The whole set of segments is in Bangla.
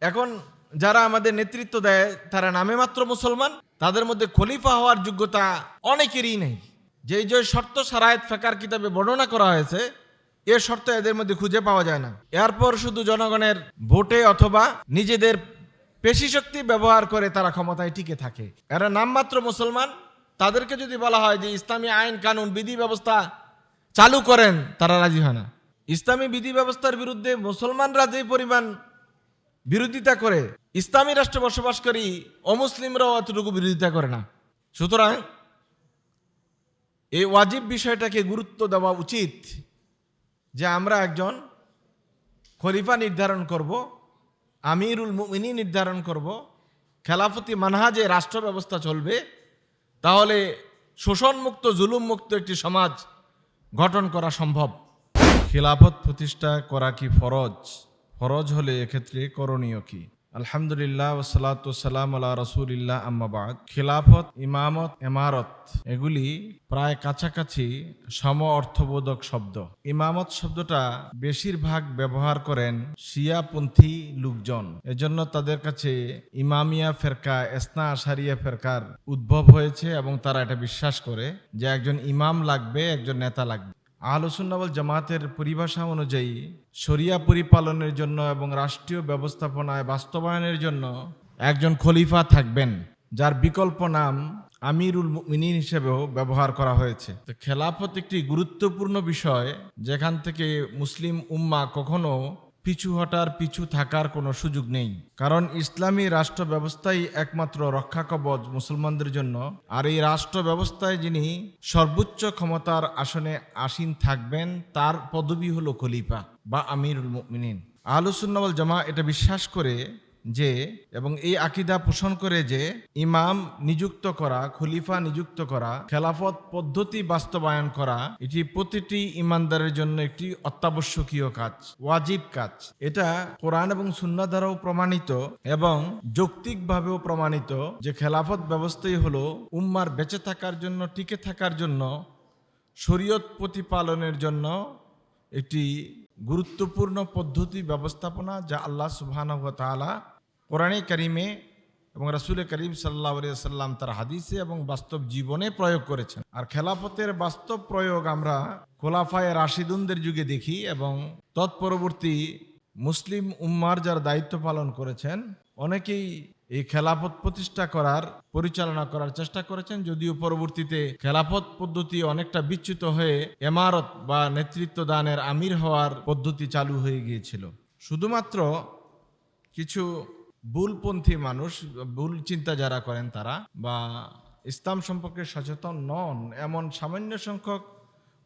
এখন যারা আমাদের নেতৃত্ব দেয়, তারা নামে মাত্র মুসলমান, তাদের মধ্যে খলিফা হওয়ার যোগ্যতা অনেকেরই নেই। যে যে শর্ত সারায়ত ফেকার কিতাবে বর্ণনা করা হয়েছে, এ শর্ত এদের মধ্যে খুঁজে পাওয়া যায় না। এরপর শুধু জনগণের ভোটে অথবা নিজেদের পেশি শক্তি ব্যবহার করে তারা ক্ষমতায় টিকে থাকে। এরা নামমাত্র মুসলমান, তাদেরকে যদি বলা হয় যে ইসলামী আইন, কানুন, বিধি ব্যবস্থা চালু করেন, তারা রাজি হয় না। ইসলামী বিধি ব্যবস্থার বিরুদ্ধে মুসলমানরা যে পরিমাণ বিরোধিতা করে। ইসলামী রাষ্ট্রে বসবাসকারী অমুসলিমরাও এতটুকু বিরোধিতা করে না। সুতরাং এই ওয়াজিব বিষয়টাকে গুরুত্ব দেওয়া উচিত যে আমরা একজন খলিফা নির্ধারণ করব, আমিরুল মুমিনী নির্ধারণ করব, খেলাফতি মানহাজে রাষ্ট্র ব্যবস্থা চলবে, তাহলে শোষণমুক্ত, জুলুমমুক্ত একটি সমাজ গঠন করা সম্ভব। খিলাফত প্রতিষ্ঠা করা কি ফরজ? ফরজ হলে এক্ষেত্রে করণীয় কি? আলহামদুলিল্লাহ সালাম আল্লাহ রসুলিল্লাহ আম্মাবাদ খিলাফত, ইমামত এমারত এগুলি প্রায় কাছাকাছি সম অর্থবোধক শব্দ। ইমামত শব্দটা বেশিরভাগ ব্যবহার করেন শিয়াপন্থী লোকজন। এজন্য তাদের কাছে ইমামিয়া ফেরকা, এসনা আশারিয়া ফেরকার উদ্ভব হয়েছে এবং তারা এটা বিশ্বাস করে যে একজন ইমাম লাগবে, একজন নেতা লাগবে। আহলুসুন্নাবল জামাতের পরিভাষা অনুযায়ী শরিয়া পরিপালনের জন্য এবং রাষ্ট্রীয় ব্যবস্থাপনায় বাস্তবায়নের জন্য একজন খলিফা থাকবেন, যার বিকল্প নাম আমিরুল মিনীন হিসেবেও ব্যবহার করা হয়েছে। তো খেলাফত একটি গুরুত্বপূর্ণ বিষয়, যেখান থেকে মুসলিম উম্মা কখনো পিছু হটার, পিছু থাকার কোনো সুযোগ নেই। কারণ ইসলামী রাষ্ট্র ব্যবস্থাই একমাত্র রক্ষা কবচ মুসলমানদের জন্য, আর এই রাষ্ট্র ব্যবস্থায় যিনি সর্বোচ্চ ক্ষমতার আসনে আসীন থাকবেন, তার পদবি হলো খলিফা বা আমিরুল মুমিনিন। আহলুসুন্নাবল জামা এটা বিশ্বাস করে যে এবং এই আকিদা পোষণ করে যে ইমাম নিযুক্ত করা, খলিফা নিযুক্ত করা, খেলাফত পদ্ধতি বাস্তবায়ন করা, এটি প্রতিটি ইমানদারের জন্য একটি অত্যাবশ্যকীয় কাজ, ওয়াজিব কাজ। এটা কোরআন এবং সুন্না দ্বারাও প্রমাণিত এবং যৌক্তিকভাবেও প্রমাণিত যে খেলাফত ব্যবস্থাই হলো উম্মার বেঁচে থাকার জন্য, টিকে থাকার জন্য, শরীয়ত প্রতিপালনের জন্য একটি গুরুত্বপূর্ণ পদ্ধতি, ব্যবস্থাপনা যা আল্লাহ তাআলা কোরআনে করিমে এবং রাসূল করিম সাল্লাহ সাল্লাম তার হাদিসে এবং বাস্তব জীবনে প্রয়োগ করেছেন। আর খেলাফতের বাস্তব প্রয়োগ আমরা খোলাফায় রাশিদুনদের যুগে দেখি এবং তৎপরবর্তী মুসলিম উম্মার যার দায়িত্ব পালন করেছেন, অনেকেই এই খেলাফত প্রতিষ্ঠা করার, পরিচালনা করার চেষ্টা করেছেন। যদিও পরবর্তীতে খেলাফত পদ্ধতি অনেকটা বিচ্যুত হয়ে এমারত বা নেতৃত্ব দানের আমির হওয়ার পদ্ধতি চালু হয়ে গিয়েছিল। শুধুমাত্র কিছু ভুলপন্থী মানুষ, ভুল চিন্তা যারা করেন তারা বা ইসলাম সম্পর্কে সচেতন নন, এমন সামান্য সংখ্যক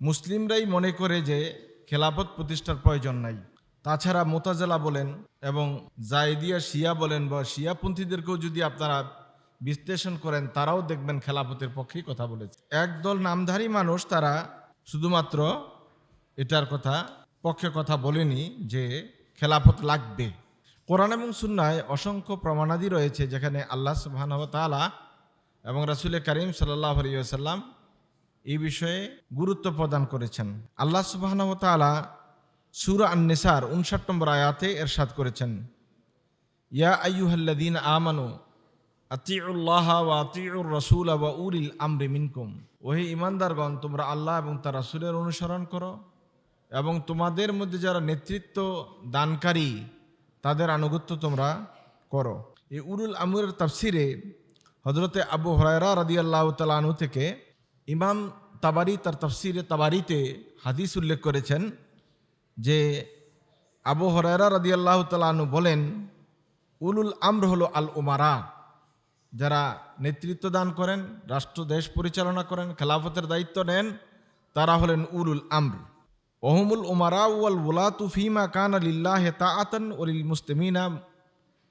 মুসলিমরাই মনে করে যে খেলাফত প্রতিষ্ঠার প্রয়োজন নাই। তাছাড়া মোতাজেলা বলেন এবং জায়দিয়া শিয়া বলেন বা শিয়াপন্থীদেরকেও যদি আপনারা বিশ্লেষণ করেন, তারাও দেখবেন খেলাফতের পক্ষেই কথা বলেছে। একদল নামধারী মানুষ, তারা শুধুমাত্র এটার কথা, পক্ষে কথা বলেনি যে খেলাফত লাগবে। কোরআন এবং সুন্নায় অসংখ্য প্রমাণাদি রয়েছে, যেখানে আল্লাহ সুবাহানহ তালা এবং রাসুল করিম সাল্লাহ আলিয়াল্লাম এই বিষয়ে গুরুত্ব প্রদান করেছেন। আল্লাহ সুবাহানহ তালা সুরা আন্নেসার উনষাট নম্বর আয়াতে এরশাদ করেছেন। ইয়া আইয়ুহাল্লাদিন আমানু, আতিউল্লাহ ওয়া আতিউর রসুল ওয়া উলিল আমরি মিনকুম। ওহে ইমানদারগণ তোমরা আল্লাহ এবং তার রাসুলের অনুসরণ করো এবং তোমাদের মধ্যে যারা নেতৃত্ব দানকারী, তাদের আনুগত্য তোমরা করো। এই উরুল আমরের তাফসিরে হজরতে আবু হরায়রা রাদি আল্লাহ তালানু থেকে ইমাম তাবারি তার তাফসিরে তাবারিতে হাদিস উল্লেখ করেছেন যে আবু হরায়রা রাদিয়াল্লাহ তালানু বলেন, উলুল আমর হলো আল উমারা যারা নেতৃত্ব দান করেন, রাষ্ট্র, দেশ পরিচালনা করেন, খেলাফতের দায়িত্ব নেন, তারা হলেন উলুল আমর। ওহমুল উমারা ওয়াল ওলাতু ফিমা কান আলিল্লাহ তাআতান ওলিল মুসলিমিনা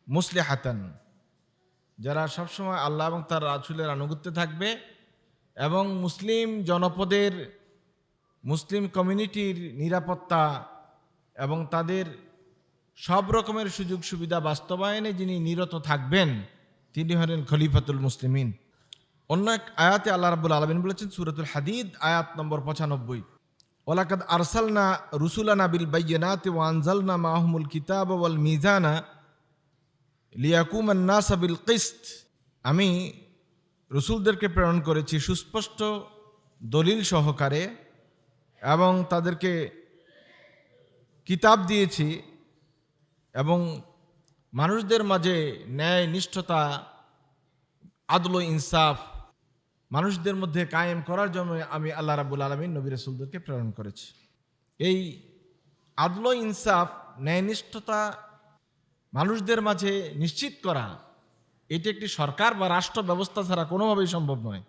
মুসলিহাতান। যারা সবসময় আল্লাহ এবং তার রাসুলের আনুগত্যে থাকবে এবং মুসলিম জনপদের, মুসলিম কমিউনিটির নিরাপত্তা এবং তাদের সব রকমের সুযোগ সুবিধা বাস্তবায়নে যিনি নিরত থাকবেন, তিনি হলেন খলিফাতুল মুসলিমিন। অন্য এক আয়াতে আল্লাহ রাবুল আলমিন বলেছেন, সুরতুল হাদিদ, আয়াত নম্বর পঁচানব্বই। ওলাকাদ আরসালনা রুসুলানা বিল বাইয়নাতি ওয়ানজালনা মাহমুল কিতাব ওয়াল মিজানা লিয়াকুম নাসাবিল কিস্ত। আমি রসুলদেরকে প্রেরণ করেছি সুস্পষ্ট দলিল সহকারে এবং তাদেরকে কিতাব দিয়েছি এবং মানুষদের মাঝে ন্যায়, নিষ্ঠতা, আদল ইনসাফ মানুষদের মধ্যে কায়েম করার জন্য আমি আল্লাহ রাবুল আলমিন নবী রসুলদেরকে প্রেরণ করেছি। এই আদল ইনসাফ ন্যায়নিষ্ঠতা মানুষদের মাঝে নিশ্চিত করা, এটি একটি সরকার বা রাষ্ট্র ব্যবস্থা ছাড়া কোনোভাবেই সম্ভব নয়।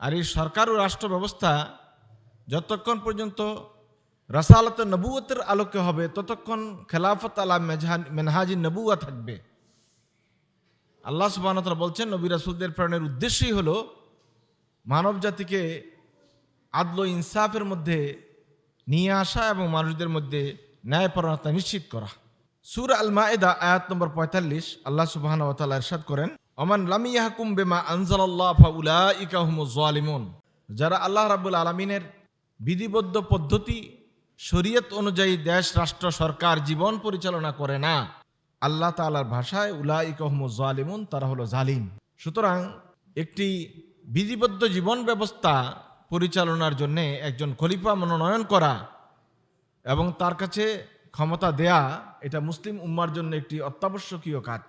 আর এই সরকার ও রাষ্ট্র ব্যবস্থা যতক্ষণ পর্যন্ত রসালত নবুয়তের আলোকে হবে, ততক্ষণ খেলাফত আলা মেজহা- মেনহাজি নবুয়া থাকবে। আল্লাহ সুবাহতলা বলছেন, নবী রাসুলদের প্রেরণের উদ্দেশ্যই হল মানব জাতিকে আদল ইনসাফের মধ্যে নিয়ে আসা এবং মানুষদের মধ্যে ন্যায়পরণতা নিশ্চিত করা। সুর আল মায়েদা আয়াত নম্বর পঁয়তাল্লিশ, আল্লাহ সুবাহ এরশাদ করেন অমান লামি ইয়াহকুম বেমা আনজাল্লাহ ফাউলা ইকাহুমুজ জালিমুন। যারা আল্লাহ রাবুল আলমিনের বিধিবদ্ধ পদ্ধতি শরীয়ত অনুযায়ী দেশ, রাষ্ট্র, সরকার জীবন পরিচালনা করে না। আল্লাহ তাআলার ভাষায় উলা ইকাহুমুজ জালিমুন, তারা হলো জালিম। সুতরাং একটি বিধিবদ্ধ জীবন ব্যবস্থা পরিচালনার জন্য একজন খলিফা মনোনয়ন করা এবং তার কাছে ক্ষমতা দেয়া, এটা মুসলিম উম্মার জন্য একটি অত্যাবশ্যকীয় কাজ।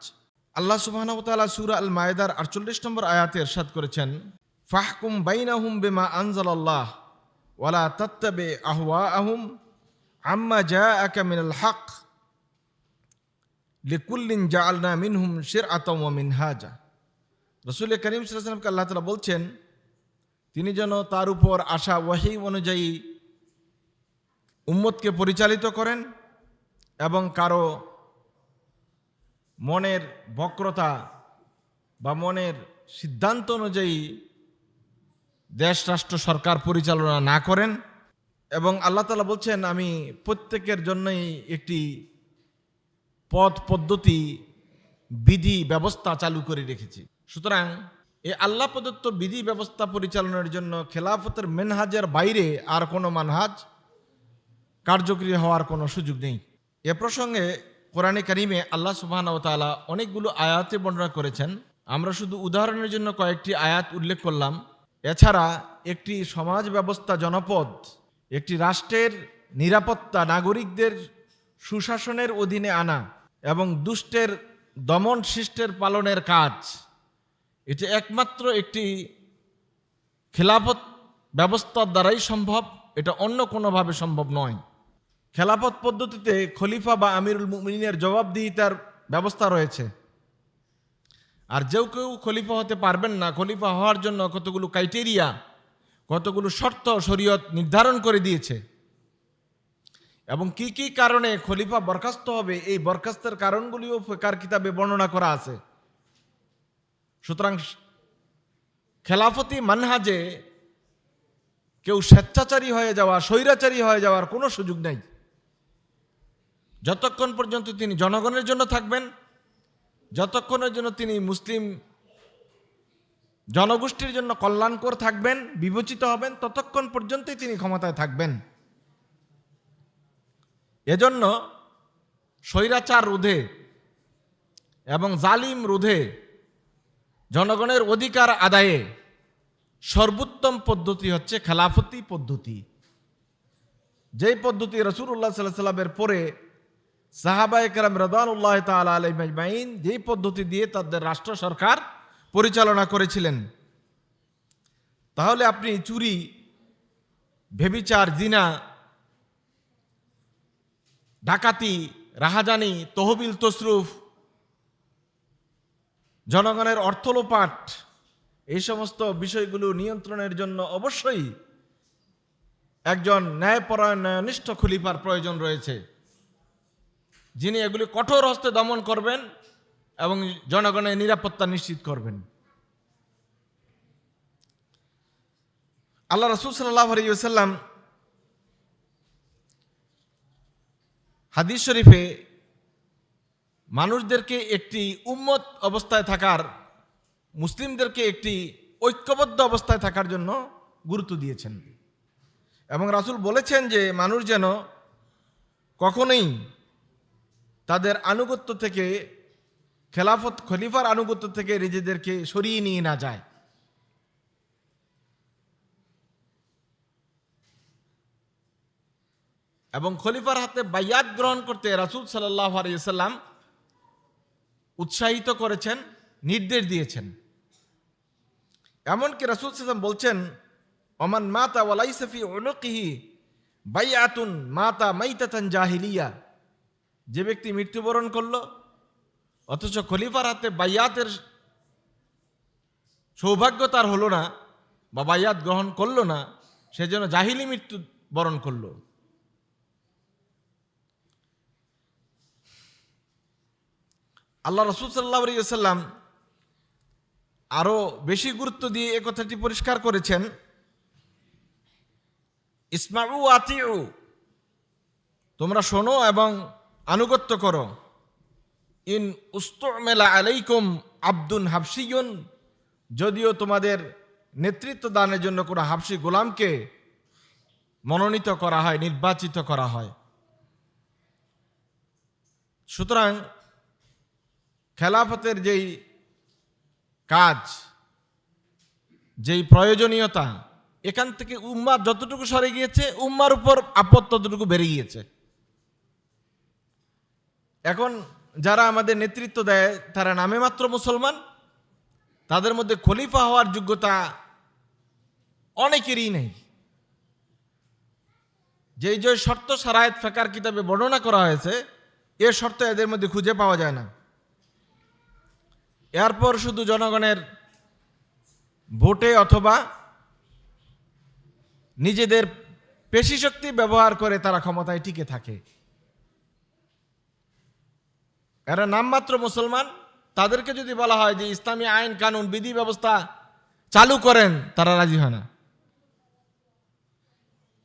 আল্লাহ সুবাহানতালা সুরা আল মায়েদার আটচল্লিশ নম্বর আয়াতে এরশাদ করেছেন, ফাহকুম বাইনাহুম বেমা আনজাল আল্লাহ ওয়ালা তত্তাবে আহওয়া আহুম আম্মা জা আকা মিনাল হক লিকুল্লিন জাআলনা মিনহুম শির আতম ওয়া মিনহাজা। রসুল করিম সাল্লামকে আল্লাহ তালা বলছেন, তিনি যেন তার উপর আসা ওয়াহি অনুযায়ী উম্মতকে পরিচালিত করেন এবং কারও মনের বক্রতা বা মনের সিদ্ধান্ত অনুযায়ী দেশ, রাষ্ট্র, সরকার পরিচালনা না করেন এবং আল্লাহ তালা বলছেন, আমি প্রত্যেকের জন্যই একটি পথ, পদ্ধতি, বিধি, ব্যবস্থা চালু করে রেখেছি। সুতরাং এই আল্লাহ প্রদত্ত বিধি, ব্যবস্থা পরিচালনার জন্য খেলাফতের মেনহাজের বাইরে আর কোনো মানহাজ কার্যকরী হওয়ার কোনো সুযোগ নেই। এ প্রসঙ্গে কোরআনে কারিমে আল্লাহ সুবহান ও তাআলা অনেকগুলো আয়াতে বর্ণনা করেছেন। আমরা শুধু উদাহরণের জন্য কয়েকটি আয়াত উল্লেখ করলাম। এছাড়া একটি সমাজ ব্যবস্থা জনপদ, একটি রাষ্ট্রের নিরাপত্তা নাগরিকদের সুশাসনের অধীনে আনা এবং দুষ্টের দমন শিষ্টের পালনের কাজ। এটি একমাত্র একটি খেলাফত ব্যবস্থার দ্বারাই সম্ভব, এটা অন্য কোনোভাবে সম্ভব নয়। খেলাফত পদ্ধতিতে খলিফা বা আমিরুল মুমিনের জবাবদিহিতার ব্যবস্থা রয়েছে। আর যেও কেউ খলিফা হতে পারবেন না, খলিফা হওয়ার জন্য কতগুলো ক্রাইটেরিয়া কতগুলো শর্ত, শরীয়ত নির্ধারণ করে দিয়েছে। এবং কি কি কারণে খলিফা বরখাস্ত হবে, এই বরখাস্তের কারণগুলিও ফেকার কিতাবে বর্ণনা করা আছে। সুতরাং খেলাফতি মানহাজে কেউ স্বেচ্ছাচারী হয়ে যাওয়া, স্বৈরাচারী হয়ে যাওয়ার কোনো সুযোগ নেই। যতক্ষণ পর্যন্ত তিনি জনগণের জন্য থাকবেন যতক্ষণের জন্য তিনি মুসলিম জনগোষ্ঠীর জন্য কল্যাণকর থাকবেন, বিবেচিত হবেন, ততক্ষণ পর্যন্তই তিনি ক্ষমতায় থাকবেন। এজন্য স্বৈরাচার রোধে এবং জালিম রোধে জনগণের অধিকার আদায়ে সর্বোত্তম পদ্ধতি হচ্ছে খেলাফতি পদ্ধতি। যেই পদ্ধতি রসুল্লাহ সাল্লাহ সাল্লামের পরে সাহাবাই কালাম রদানুল্লাহ তাল আলমাইন যেই পদ্ধতি দিয়ে তাদের রাষ্ট্র সরকার পরিচালনা করেছিলেন। তাহলে আপনি চুরি ভেবিচার জিনা, ডাকাতি, রাহাজানি, তহবিল তসরুফ, জনগণের অর্থলোপাট, এই সমস্ত বিষয়গুলো নিয়ন্ত্রণের জন্য অবশ্যই একজন ন্যায়পরায়ণ ন্যায়নিষ্ঠ খলিফার প্রয়োজন রয়েছে। যিনি এগুলি কঠোর হস্তে দমন করবেন এবং জনগণের নিরাপত্তা নিশ্চিত করবেন। আল্লাহ রসুল সাল্লাহ আলিয়াল্লাম হাদিস শরীফে মানুষদেরকে একটি উম্মত অবস্থায় থাকার, মুসলিমদেরকে একটি ঐক্যবদ্ধ অবস্থায় থাকার জন্য গুরুত্ব দিয়েছেন। এবং রাসূল বলেছেন যে মানুষ যেন কখনোই তাদের আনুগত্য থেকে, খেলাফত খলিফার আনুগত্য থেকে নিজেদেরকে সরিয়ে নিয়ে না যায়। এবং খলিফার হাতে বাইয়াত গ্রহণ করতে রাসুল সাল্লাহ আলিয়াল্লাম উৎসাহিত করেছেন, নির্দেশ দিয়েছেন। এমনকি রাসুল সাল্লাম বলছেন অমান মাতা ওয়ালাইসফি অনুকিহি বাইয়াতুন মাতা মাইতাতান জাহিলিয়া। যে ব্যক্তি মৃত্যুবরণ করল, অথচ খলিফার হাতে বাইয়াতের সৌভাগ্য তার হলো না বা বাইয়াত গ্রহণ করল না সেজন্য জাহিলি মৃত্যু বরণ করল। আল্লাহ রসুল সাল্লাহ সাল্লাম আরও বেশি গুরুত্ব দিয়ে এ কথাটি পরিষ্কার করেছেন, ইসমাউ আতিউ, তোমরা শোনো এবং আনুগত্য করো। ইন উস্তমেলা আলাইকুম আব্দুন হাফসিয়ুন, যদিও তোমাদের নেতৃত্ব দানের জন্য কোনো হাফসি গোলামকে মনোনীত করা হয়, নির্বাচিত করা হয়। সুতরাং খেলাফতের যেই কাজ, যেই প্রয়োজনীয়তা, এখান থেকে উম্মার যতটুকু সরে গিয়েছে, উম্মার উপর আপদ ততটুকু বেড়ে গিয়েছে। এখন যারা আমাদের নেতৃত্ব দেয়, তারা নামে মাত্র মুসলমান। তাদের মধ্যে খলিফা হওয়ার যোগ্যতা অনেকেরই নেই। যেই যে শর্ত সারায়ত ফেকার কিতাবে বর্ণনা করা হয়েছে, এ শর্ত এদের মধ্যে খুঁজে পাওয়া যায় না। এরপর শুধু জনগণের ভোটে অথবা নিজেদের পেশি শক্তি ব্যবহার করে তারা ক্ষমতায় টিকে থাকে। এরা নামমাত্র মুসলমান, তাদেরকে যদি বলা হয় যে ইসলামী আইন, কানুন, বিধি, ব্যবস্থা চালু করেন, তারা রাজি হয় না।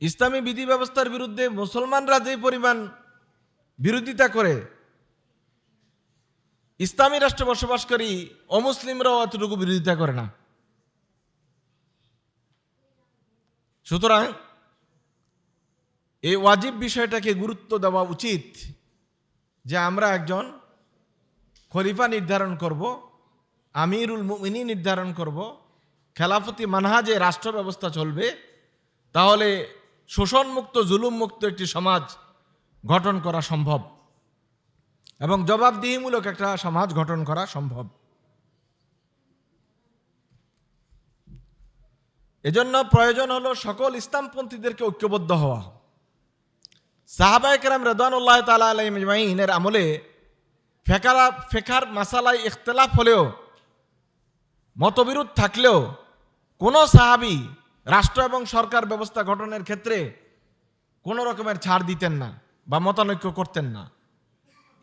ইসলামী বিধি ব্যবস্থার বিরুদ্ধে মুসলমানরা যে পরিমাণ বিরোধিতা করে, ইসলামী রাষ্ট্রে বসবাসকারী অমুসলিমরাও অতটুকু বিরোধিতা করে না। সুতরাং এই ওয়াজিব বিষয়টাকে গুরুত্ব দেওয়া উচিত যে আমরা একজন খলিফা নির্ধারণ করব, আমিরুল মুমিনী নির্ধারণ করব, খেলাফতি মানহাজে রাষ্ট্র ব্যবস্থা চলবে, তাহলে শোষণমুক্ত, জুলুমমুক্ত একটি সমাজ গঠন করা সম্ভব এবং জবাবদিহিমূলক একটা সমাজ গঠন করা সম্ভব। এজন্য প্রয়োজন হলো সকল ইসলামপন্থীদেরকে ঐক্যবদ্ধ হওয়া। সাহাবায়করাম রেদানুল্লাহ তালা আলাইমের আমলে ফেকারা, ফেকার মাসালায় ইখতলাফ হলেও, মতবিরোধ থাকলেও কোনো সাহাবি রাষ্ট্র এবং সরকার ব্যবস্থা গঠনের ক্ষেত্রে কোনো রকমের ছাড় দিতেন না বা মতানৈক্য করতেন না।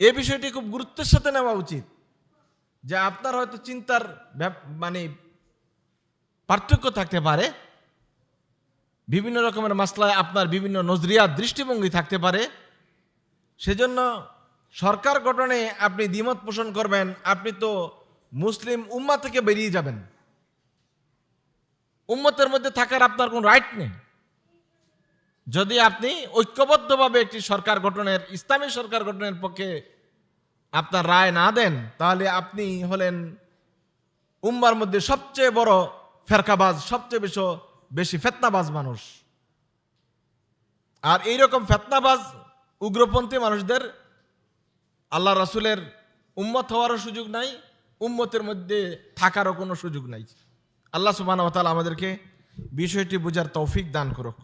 এ বিষয়টি খুব গুরুত্বের সাথে নেওয়া উচিত যে আপনার হয়তো চিন্তার মানে পার্থক্য থাকতে পারে, বিভিন্ন রকমের মাসলায় আপনার বিভিন্ন নজরিয়া দৃষ্টিভঙ্গি থাকতে পারে, সেজন্য সরকার গঠনে আপনি দ্বিমত পোষণ করবেন, আপনি তো মুসলিম উম্মা থেকে বেরিয়ে যাবেন। উম্মতের মধ্যে থাকার আপনার কোনো রাইট নেই। যদি আপনি ঐক্যবদ্ধভাবে একটি সরকার গঠনের, ইসলামী সরকার গঠনের পক্ষে আপনার রায় না দেন, তাহলে আপনি হলেন উম্মার মধ্যে সবচেয়ে বড় ফেরকাবাজ, সবচেয়ে বেশি বেশি ফেতনাবাজ মানুষ। আর এইরকম ফেতনাবাজ উগ্রপন্থী মানুষদের আল্লাহ রাসুলের উম্মত হওয়ারও সুযোগ নাই, উম্মতের মধ্যে থাকারও কোনো সুযোগ নাই। আল্লাহ সুবাহ আমাদেরকে বিষয়টি বোঝার তৌফিক দান করুক।